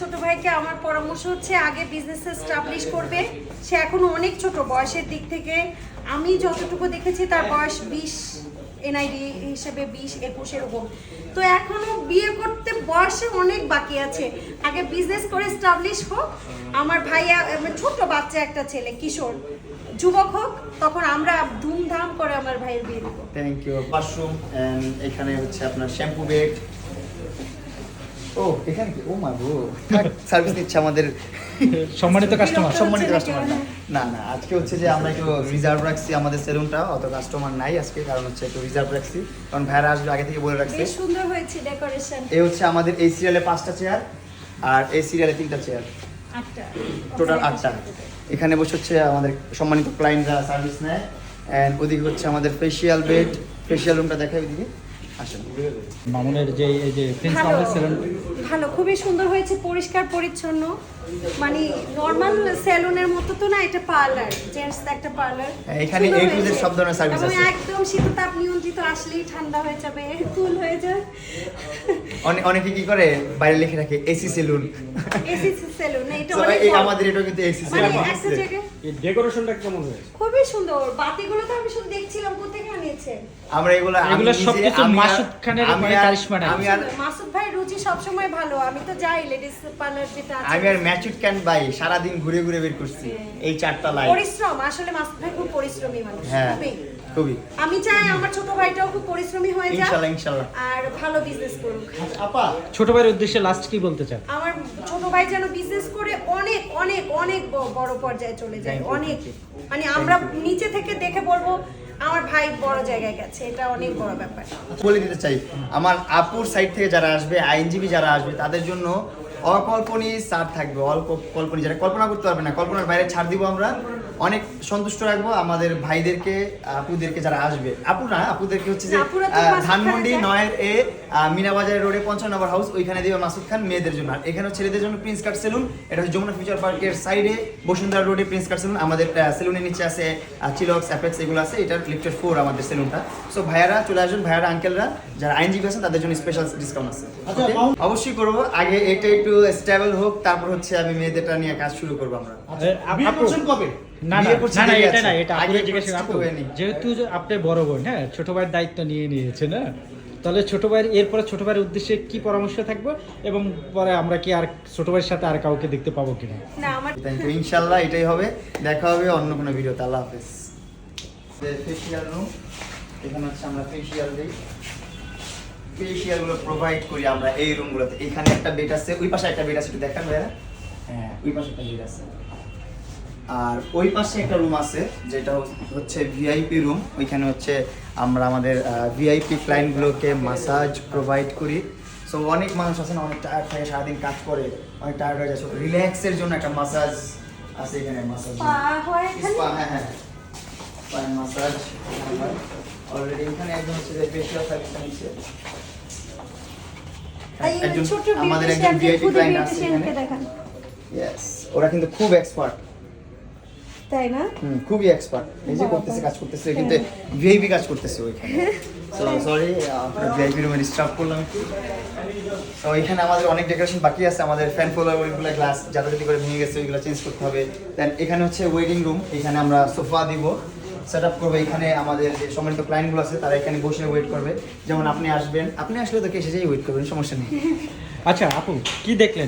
ছোট ভাইকে আমার পরামর্শ হচ্ছে আগে বিজনেস এস্টাবলিশ করবে। সে এখনও অনেক ছোট বয়সের দিক থেকে আমি যতটুকু দেখেছি তার বয়স বিশ এনআইডি হিসেবে বিশ একুশ এরকম তো এখনও বিয়ে করতে বয়সে অনেক বাকি আছে। আগে বিজনেস করে এস্টাবলিশ হোক। আমার ভাইয়া ছোট বাচ্চা একটা ছেলে কিশোর। যুবক হোক তখন আমরা ধুমধাম করে আমার ভাইয়ের বিয়ে দেবো। থ্যাংক ইউ এন্ড এখানে হচ্ছে আপনার শ্যাম্পু বেড ও এখানে কি? ও মা গো। সার্ভিস দিচ্ছে আমাদের। সম্মানিত কাস্টমার সম্মানিত কাস্টমার না না আজকে হচ্ছে যে আমরা একটু রিজার্ভ রাখছি আমাদের সেলুনটা অত কাস্টমার নাই আজকে কারণ হচ্ছে একটু রিজার্ভ রাখছি। কারণ ভাইরা আসবে আগে থেকে বলে রাখছি। বেশ সুন্দর হয়েছে ডেকোরেশন এই হচ্ছে আমাদের এই সিরিয়ালে পাঁচটা চেয়ার আর এই সিরিয়ালে তিনটা চেয়ার আটটা। টোটাল আটটা। এখানে বসে হচ্ছে আমাদের সম্মানিত ক্লায়েন্টরা সার্ভিস নেয়। অ্যান্ড ওদিকে হচ্ছে আমাদের ফেসিয়াল বেড ফেসিয়াল রুমটা দেখাই ওদিকে। আসেন মামুনের যে এই যে প্রিন্স ভালো মামুনের সেলুন ভালো খুবই সুন্দর হয়েছে পরিষ্কার পরিচ্ছন্ন। মানে নর্মাল সেলুনের মতো তো না এটা পার্লার জেন্টস একটা পার্লার হ্যাঁ, এখানে to Z সব ধরনের service আছে। একদম শীততাপ নিয়ন্ত্রিত আসলেই ঠান্ডা হয়ে যাবে কুল হয়ে যায় অনেকে কি করে বাইরে লিখে রাখে এসি সেলুন। এসি সেলুন এটা অনেক এই আমাদের এটা কিন্তু এসি মানে একটা জায়গায় এই ডেকোরেশনটা কেমন হয়েছে? খুবই সুন্দর বাতিগুলো তো আমি শুধু দেখছিলাম আনিয়েছে আমরা এগুলো এগুলো মাসুদ খানের মানে কারিশমা আমি আর মাসুদ ভাই রুচি সবসময় ভালো আমি তো যাই লেডিস পার্লার যেটা আছে। আমি আর ম্যাচুড ক্যান বাই সারাদিন ঘুরে ঘুরে বের করছি এই চারটা লাইন পরিশ্রম আসলে মাসুদ ভাই খুব পরিশ্রমী মানুষ হ্যাঁ খুবই। খুবই। আমি চাই আমার ছোট ভাইটাও খুব পরিশ্রমী হয়ে যাক ইনশাল্লাহ ইনশাল্লাহ। আর ভালো বিজনেস করুক। আপা। ছোট ভাইয়ের উদ্দেশ্যে লাস্ট কি বলতে চান? আমার ছোট ভাই যেন বিজনেস করে অনেক অনেক অনেক বড় পর্যায়ে চলে যায় অনেক। মানে আমরা নিচে থেকে দেখে বলব আমার ভাই বড় জায়গায় গেছে, এটা অনেক বড় ব্যাপার। বলে দিতে চাই, আমার আপুর সাইড থেকে যারা আসবে, আইনজীবী যারা আসবে, তাদের জন্য অকল্পনীয় ছাড় থাকবে অল্প কল্পনী যারা কল্পনা করতে পারবে না কল্পনার বাইরে ছাড় দিব আমরা। অনেক সন্তুষ্ট রাখব আমাদের ভাইদেরকে আপুদেরকে যারা আসবে। আপু না আপুদেরকে হচ্ছে যে ধানমন্ডি নয়ের এ মিনাবাজার রোডে পঞ্চান্ন নম্বর হাউস ওইখানে দিবে মাসুদ খান মেয়েদের জন্য। আর এখানে ছেলেদের জন্য প্রিন্স কাট সেলুন এটা হচ্ছে যমুনা ফিউচার পার্কের সাইডে বসুন্ধরা রোডে প্রিন্স কাট সেলুন আমাদের সেলুনের নিচে আছে চিলক্স অ্যাপেক্স এগুলো আছে এটা লিফটেড ফোর আমাদের সেলুনটা সো ভাইয়ারা চলে আসবেন ভাইয়ারা আঙ্কেলরা যারা আইনজীবী আছেন তাদের জন্য স্পেশাল ডিসকাউন্ট আছে। অবশ্যই করব আগে এটা একটু স্টেবল হোক তারপর হচ্ছে আমি মেয়েদেরটা নিয়ে কাজ শুরু করব আমরা। বিয়ে করছেন কবে? না না না, না এটা না এটা আগে জিজ্ঞেস করছি আপু তো হয়নি। যেহেতু আপনি বড় বোন হ্যাঁ ছোট ভাইয়ের দায়িত্ব নিয়ে নিয়েছে না তাহলে ছোট ভাইয়ের এরপরে ছোট ভাইয়ের উদ্দেশ্যে কি পরামর্শ থাকবে এবং পরে আমরা কি আর ছোট ভাইয়ের সাথে আর কাউকে দেখতে পাবো কিনা? না আমার এটাই হবে। দেখা হবে অন্য কোনো ভিডিওতে। আল্লাহ হাফেজ। ফেসিয়াল রুম এখানে হচ্ছে আমরা ফেসিয়াল দিই। ফেসিয়ালগুলো প্রোভাইড করি আমরা এই রুমগুলোতে এখানে একটা বেড আছে ওই পাশে একটা বেড আছে একটু দেখান ভাইয়া। হ্যাঁ ওই পাশে একটা বেড আছে। আর ওই পাশে একটা রুম আছে যেটা হচ্ছে ভিআইপি রুম ওইখানে হচ্ছে আমরা আমাদের ভিআইপি ক্লায়েন্টগুলোকে মাসাজ প্রোভাইড করি। সো অনেক মানুষ আছে না অনেক টায়ার্ড থাকে সারাদিন কাজ করে অনেক টায়ার্ড হয়ে যায়। রিল্যাক্সের জন্য একটা মাসাজ আছে এখানে মাসাজ পা হয়? হ্যাঁ। মাসাজ অলরেডি এখানে একজন হচ্ছে যে নিচ্ছে একজন ছোট আমাদের একজন ভিআইপি ক্লায়েন্ট আছে এখানে। ইয়েস ওরা কিন্তু খুব এক্সপার্ট তাই না? হুম, খুবই এক্সপার্ট নিজে বাবা। করতেছে কাজ করতেছে কিন্তু ভিআইপি কাজ করতেছে ওইখানে। সো সরি আপনার ভিআইপি রুমে ডিস্টার্ব করলাম তো এখানে আমাদের অনেক ডেকোরেশন বাকি আছে। আমাদের ফ্যান ফলোয়ার ওইগুলো গ্লাস যাতে যাতে করে ভেঙে গেছে ওইগুলো চেঞ্জ করতে হবে। দেন এখানে হচ্ছে ওয়েটিং রুম এখানে আমরা সোফা দিব। সেট আপ করবে এখানে আমাদের যে সম্মানিত ক্লায়েন্টগুলো আছে, তারা এখানে বসে ওয়েট করবে। যেমন আপনি আসবেন, আপনি আসলে তো কে এসে ওয়েট করবেন, সমস্যা নেই। আচ্ছা আপু, কি দেখলেন?